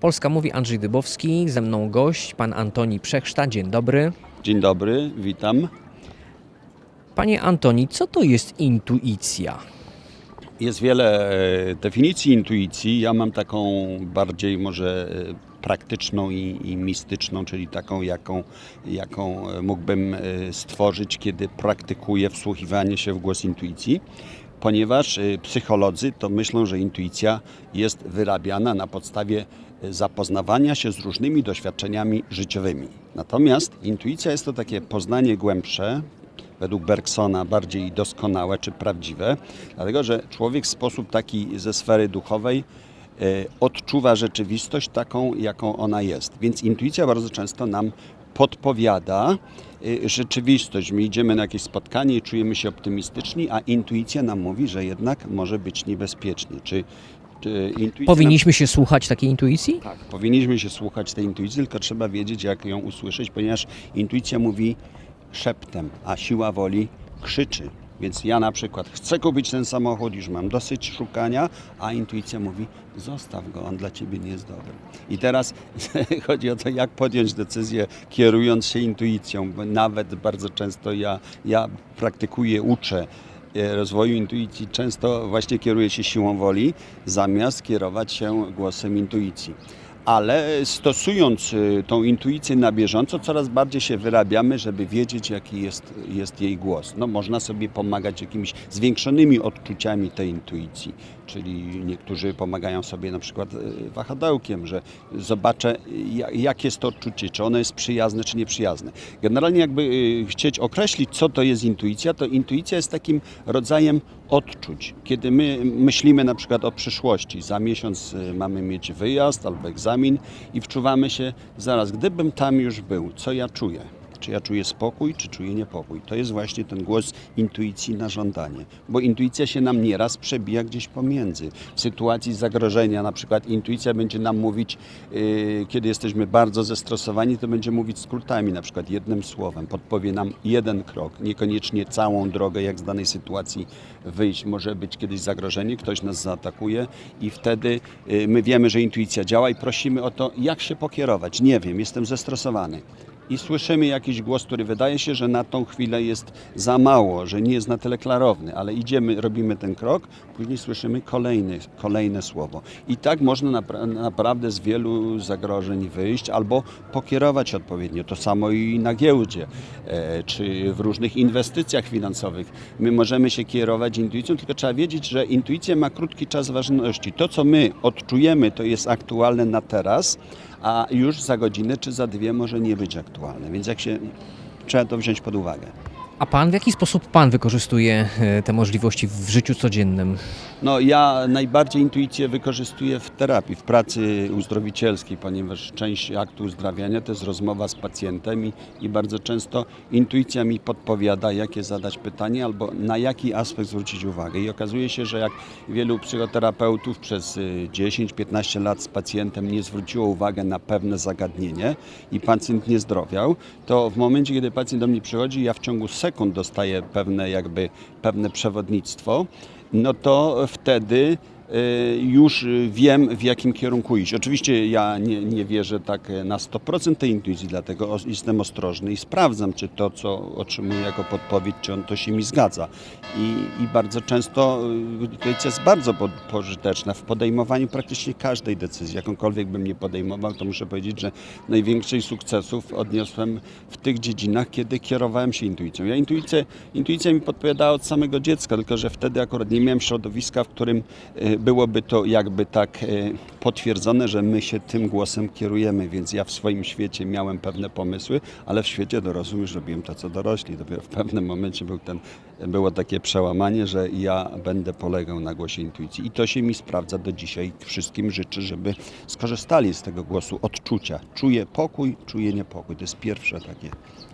Polska mówi Andrzej Dybowski, ze mną gość, pan Antoni Przechrzta. Dzień dobry. Dzień dobry, witam. Panie Antoni, co to jest intuicja? Jest wiele e, definicji intuicji. Ja mam taką bardziej może e, praktyczną i, i mistyczną, czyli taką, jaką, jaką e, mógłbym stworzyć, kiedy praktykuję wsłuchiwanie się w głos intuicji. Ponieważ e, psycholodzy to myślą, że intuicja jest wyrabiana na podstawie e, zapoznawania się z różnymi doświadczeniami życiowymi. Natomiast intuicja jest to takie poznanie głębsze, według Bergsona bardziej doskonałe czy prawdziwe, dlatego że człowiek w sposób taki ze sfery duchowej e, odczuwa rzeczywistość taką, jaką ona jest. Więc intuicja bardzo często nam podpowiada e, rzeczywistość. My idziemy na jakieś spotkanie i czujemy się optymistyczni, a intuicja nam mówi, że jednak może być niebezpiecznie. Czy, Powinniśmy się słuchać takiej intuicji? tak, powinniśmy się słuchać tej intuicji, tylko trzeba wiedzieć, jak ją usłyszeć, ponieważ intuicja mówi szeptem, a siła woli krzyczy. Więc ja na przykład chcę kupić ten samochód, już mam dosyć szukania, a intuicja mówi zostaw go, on dla ciebie nie jest dobry. I teraz chodzi o to, jak podjąć decyzję kierując się intuicją, nawet bardzo często ja, ja praktykuję, uczę e, rozwoju intuicji, często właśnie kieruję się siłą woli, zamiast kierować się głosem intuicji ale stosując y, tą intuicję na bieżąco, coraz bardziej się wyrabiamy, żeby wiedzieć, jaki jest, jest jej głos. No, można sobie pomagać jakimiś zwiększonymi odczuciami tej intuicji, czyli niektórzy pomagają sobie na przykład y, wahadełkiem, że zobaczę, ja- jak jest to odczucie, czy ono jest przyjazne, czy nieprzyjazne. Generalnie jakby y, chcieć określić, co to jest intuicja, to intuicja jest takim rodzajem odczuć. Kiedy my myślimy na przykład o przyszłości, za miesiąc y, mamy mieć wyjazd albo egzamin i wczuwamy się zaraz, gdybym tam już był, co ja czuję? Czy ja czuję spokój, czy czuję niepokój? To jest właśnie ten głos intuicji na żądanie. Bo intuicja się nam nieraz przebija gdzieś pomiędzy. W sytuacji zagrożenia, na przykład intuicja będzie nam mówić, yy, kiedy jesteśmy bardzo zestresowani, to będzie mówić skrótami, na przykład jednym słowem. Podpowie nam jeden krok, niekoniecznie całą drogę, jak z danej sytuacji wyjść. Może być kiedyś zagrożenie, ktoś nas zaatakuje i wtedy yy, my wiemy, że intuicja działa i prosimy o to, jak się pokierować. Nie wiem, jestem zestresowany i słyszymy jakiś głos, który wydaje się, że na tą chwilę jest za mało, że nie jest na tyle klarowny, ale idziemy, robimy ten krok, później słyszymy kolejny, kolejne słowo. I tak można napra- naprawdę z wielu zagrożeń wyjść albo pokierować odpowiednio. To samo i na giełdzie, e, czy w różnych inwestycjach finansowych. My możemy się kierować intuicją, tylko trzeba wiedzieć, że intuicja ma krótki czas ważności. To, co my odczujemy, to jest aktualne na teraz, a już za godzinę czy za dwie może nie być aktualne. Więc jak się trzeba to wziąć pod uwagę. A pan w jaki sposób pan wykorzystuje e, te możliwości w życiu codziennym? No ja najbardziej intuicję wykorzystuję w terapii, w pracy uzdrowicielskiej, ponieważ część aktu uzdrawiania to jest rozmowa z pacjentem i, i bardzo często intuicja mi podpowiada, jakie zadać pytanie albo na jaki aspekt zwrócić uwagę. I okazuje się, że jak wielu psychoterapeutów przez y, 10-15 lat z pacjentem nie zwróciło uwagę na pewne zagadnienie i pacjent nie zdrowiał, to w momencie, kiedy pacjent do mnie przychodzi, ja w ciągu sekund dostaję pewne jakby pewne przewodnictwo, no to wtedy już wiem, w jakim kierunku iść. Oczywiście ja nie, nie wierzę tak na 100% tej intuicji, dlatego jestem ostrożny i sprawdzam, czy to, co otrzymuję jako podpowiedź, czy on to się mi zgadza. I, i bardzo często y, intuicja jest bardzo po, pożyteczna w podejmowaniu praktycznie każdej decyzji. Jakąkolwiek bym nie podejmował, to muszę powiedzieć, że największych sukcesów odniosłem w tych dziedzinach, kiedy kierowałem się intuicją. Ja intuicję, intuicja mi podpowiadała od samego dziecka, tylko że wtedy akurat nie miałem środowiska, w którym y, byłoby to jakby tak y, potwierdzone, że my się tym głosem kierujemy, więc ja w swoim świecie miałem pewne pomysły, ale w świecie dorosłym już robiłem to, co dorośli. Dopiero w pewnym momencie był ten, było takie przełamanie, że ja będę polegał na głosie intuicji. I to się mi sprawdza do dzisiaj. Wszystkim życzę, żeby skorzystali z tego głosu odczucia. Czuję pokój, czuję niepokój. To jest pierwsze takie.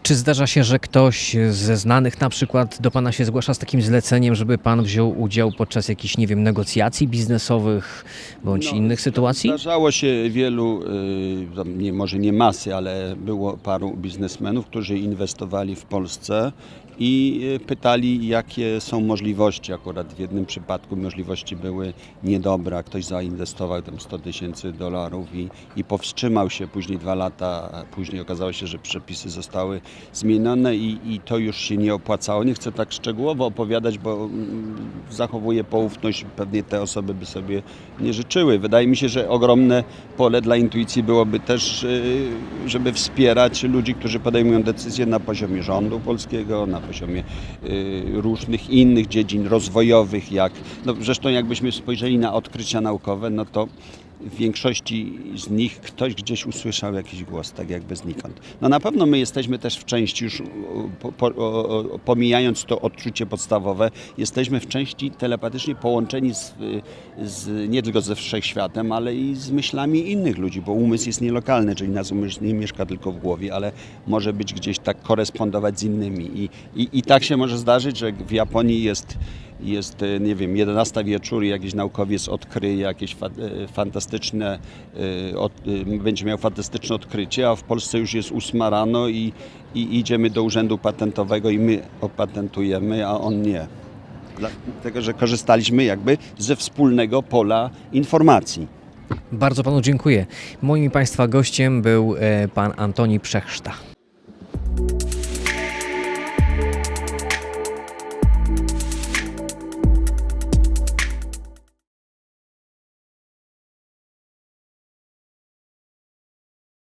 Czy zdarza się, że ktoś ze znanych na przykład do pana się zgłasza z takim zleceniem, żeby pan wziął udział podczas jakichś, nie wiem, negocjacji biznesowych bądź No, innych sytuacji? Zdarzało się wielu, y, nie, może nie masy, ale było paru biznesmenów, którzy inwestowali w Polsce i e, pytali, jakie są możliwości. Akurat w jednym przypadku możliwości były niedobre. Ktoś zainwestował tam 100 tysięcy dolarów i, i powstrzymał się. Później dwa lata później okazało się, że przepisy zostały zmienione i, i to już się nie opłacało. Nie chcę tak szczegółowo opowiadać, bo mm, zachowuję poufność. Pewnie te osoby by sobie nie życzyły. Wydaje mi się, że ogromne pole dla intuicji byłoby też, y, żeby wspierać ludzi, którzy podejmują decyzje na poziomie rządu polskiego, na poziomie y, różnych innych dziedzin rozwojowych, jak no zresztą jakbyśmy spojrzeli na odkrycia naukowe, no to w większości z nich ktoś gdzieś usłyszał jakiś głos, tak jakby znikąd. No na pewno my jesteśmy też w części już, po, po, pomijając to odczucie podstawowe, jesteśmy w części telepatycznie połączeni z, z, nie tylko ze wszechświatem, ale i z myślami innych ludzi, bo umysł jest nielokalny, czyli nasz umysł nie mieszka tylko w głowie, ale może być gdzieś tak korespondować z innymi. I, i, i tak się może zdarzyć, że w Japonii jest jest, e, nie wiem, 11 wieczór i jakiś naukowiec odkryje jakieś fa e, fantastyczne, e, od, będzie miał fantastyczne odkrycie, a w Polsce już jest 8 rano i, i idziemy do urzędu patentowego i my opatentujemy, a on nie. Dlatego, że korzystaliśmy jakby ze wspólnego pola informacji. Bardzo panu dziękuję. Moim państwa gościem był pan Antoni Przechrzta.